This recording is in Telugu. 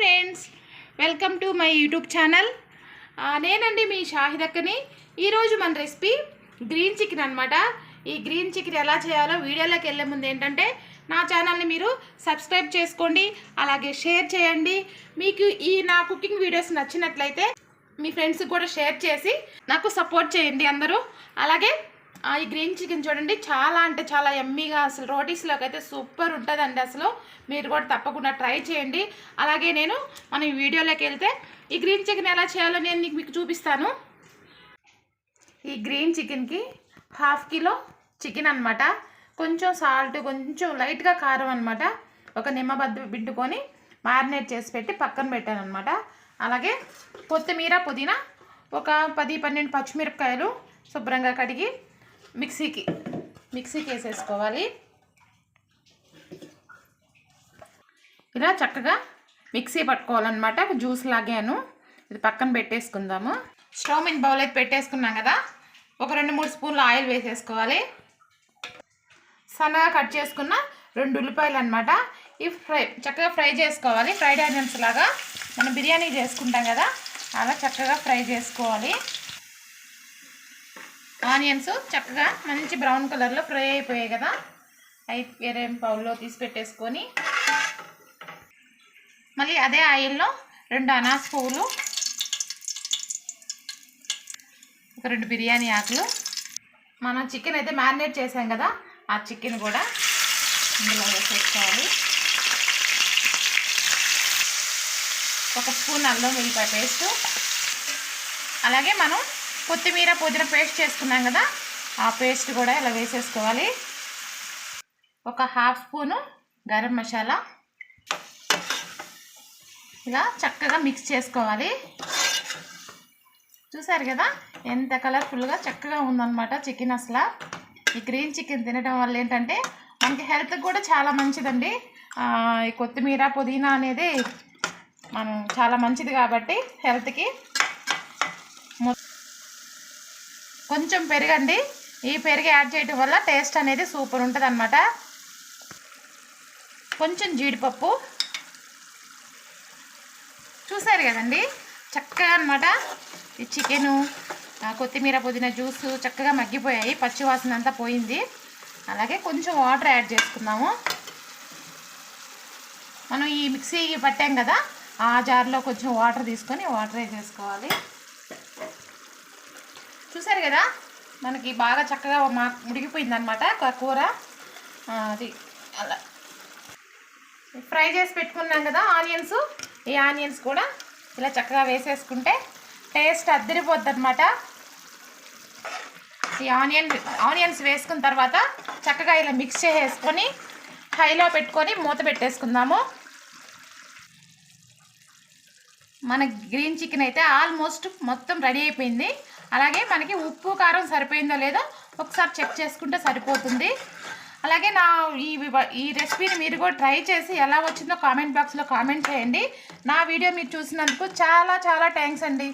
Friends welcome to my YouTube channel. నేనండి మీ షాహిదక్కని ఈరోజు మన రెసిపీ గ్రీన్ చికెన్ అనమాట ఈ గ్రీన్ చికెన్ ఎలా చేయాలో వీడియోలోకి వెళ్ళే ముందు ఏంటంటే నా ఛానల్ని మీరు సబ్స్క్రైబ్ చేసుకోండి అలాగే షేర్ చేయండి. మీకు ఈ నా కుకింగ్ వీడియోస్ నచ్చినట్లయితే మీ ఫ్రెండ్స్కి కూడా షేర్ చేసి నాకు సపోర్ట్ చేయండి అందరూ. అలాగే ఈ గ్రీన్ చికెన్ చూడండి చాలా అంటే చాలా ఎమ్మీగా అసలు రోటీస్లోకి అయితే సూపర్ ఉంటుందండి అసలు. మీరు కూడా తప్పకుండా ట్రై చేయండి. అలాగే నేను మన ఈ వీడియోలోకి వెళ్తే ఈ గ్రీన్ చికెన్ ఎలా చేయాలో నేను మీకు చూపిస్తాను. ఈ గ్రీన్ చికెన్కి హాఫ్ కిలో చికెన్ అనమాట కొంచెం సాల్ట్ కొంచెం లైట్గా కారం అనమాట ఒక నిమ్మబద్ద పిండుకొని మ్యారినేట్ చేసి పెట్టి పక్కన పెట్టాను అనమాట అలాగే కొత్తిమీర పుదీనా ఒక పది పన్నెండు పచ్చిమిరపకాయలు శుభ్రంగా కడిగి మిక్సీకి మిక్సీకి వేసేసుకోవాలి. ఇలా చక్కగా మిక్సీ పట్టుకోవాలన్నమాట. జ్యూస్ లాగాను. ఇది పక్కన పెట్టేసుకుందాము. స్టవ్ మీద బౌల్ అయితే పెట్టేసుకున్నాం కదా. ఒక రెండు మూడు స్పూన్లు ఆయిల్ వేసేసుకోవాలి. సన్నగా కట్ చేసుకున్న రెండు ఉల్లిపాయలు అనమాట ఇవి ఫ్రై చక్కగా ఫ్రై చేసుకోవాలి. ఫ్రైడ్ ఆనియన్స్ లాగా. మనం బిర్యానీ చేసుకుంటాం కదా. అలా చక్కగా ఫ్రై చేసుకోవాలి. ఆనియన్స్ చక్కగా మంచి బ్రౌన్ కలర్లో ఫ్రై అయిపోయాయి కదా. అవి వేరే బౌల్లో తీసి పెట్టేసుకొని మళ్ళీ అదే ఆయిల్లో రెండు అనాస్ పువ్వులు ఒక రెండు బిర్యానీ ఆకులు. మనం చికెన్ అయితే మ్యారినేట్ చేసాం కదా ఆ చికెన్ కూడా ఇందులో వేసేసుకోవాలి. ఒక స్పూన్ అల్లం వెల్లిపాయ పేస్ట్. అలాగే మనం కొత్తిమీర పుదీనా పేస్ట్ చేసుకున్నాం కదా ఆ పేస్ట్ కూడా ఇలా వేసేసుకోవాలి. ఒక హాఫ్ స్పూను గరం మసాలా. ఇలా చక్కగా మిక్స్ చేసుకోవాలి. చూసారు కదా ఎంత కలర్ఫుల్గా చక్కగా ఉందన్నమాట చికెన్ అసలు. ఈ గ్రీన్ చికెన్ తినడం వల్ల ఏంటంటే మనకి హెల్త్ కూడా చాలా మంచిదండి. ఈ కొత్తిమీర పుదీనా అనేది మనం చాలా మంచిది కాబట్టి హెల్త్కి కొంచెం పెరగండి. ఈ పెరుగు యాడ్ చేయడం వల్ల టేస్ట్ అనేది సూపర్ ఉంటుంది అనమాట కొంచెం జీడిపప్పు. చూసారు కదండి? చక్కగా అనమాట ఈ చికెను కొత్తిమీర పుదీనా జ్యూస్ చక్కగా మగ్గిపోయాయి. పచ్చివాసన అంతా పోయింది. అలాగే కొంచెం వాటర్ యాడ్ చేసుకుందాము. మనం ఈ మిక్సీ పట్టాం కదా ఆ జార్లో కొంచెం వాటర్ తీసుకొని వాటర్ వేసేసుకోవాలి చూసారు కదా? మనకి బాగా చక్కగా మా ఉడికిపోయింది అనమాట కూర. అది అలా. ఫ్రై చేసి పెట్టుకున్నాం కదా ఆనియన్స్. ఈ ఆనియన్స్ కూడా ఇలా చక్కగా వేసేసుకుంటే టేస్ట్ అద్దరిపోద్ది అనమాట ఈ ఆనియన్ ఆనియన్స్ వేసుకున్న తర్వాత చక్కగా ఇలా మిక్స్ చేసేసుకొని హైలో పెట్టుకొని మూత పెట్టేసుకుందాము. మన గ్రీన్ చికెన్ అయితే ఆల్మోస్ట్ మొత్తం రెడీ అయిపోయింది. అలాగే మనకి ఉప్పు కారం సరిపోయిందో లేదో ఒకసారి చెక్ చేసుకుంటే సరిపోతుంది. అలాగే నా ఈ ఈ రెసిపీని మీరు కూడా ట్రై చేసి ఎలా వచ్చిందో కామెంట్ బాక్స్లో కామెంట్ చేయండి. నా వీడియో మీరు చూసినందుకు చాలా చాలా థ్యాంక్స్ అండి.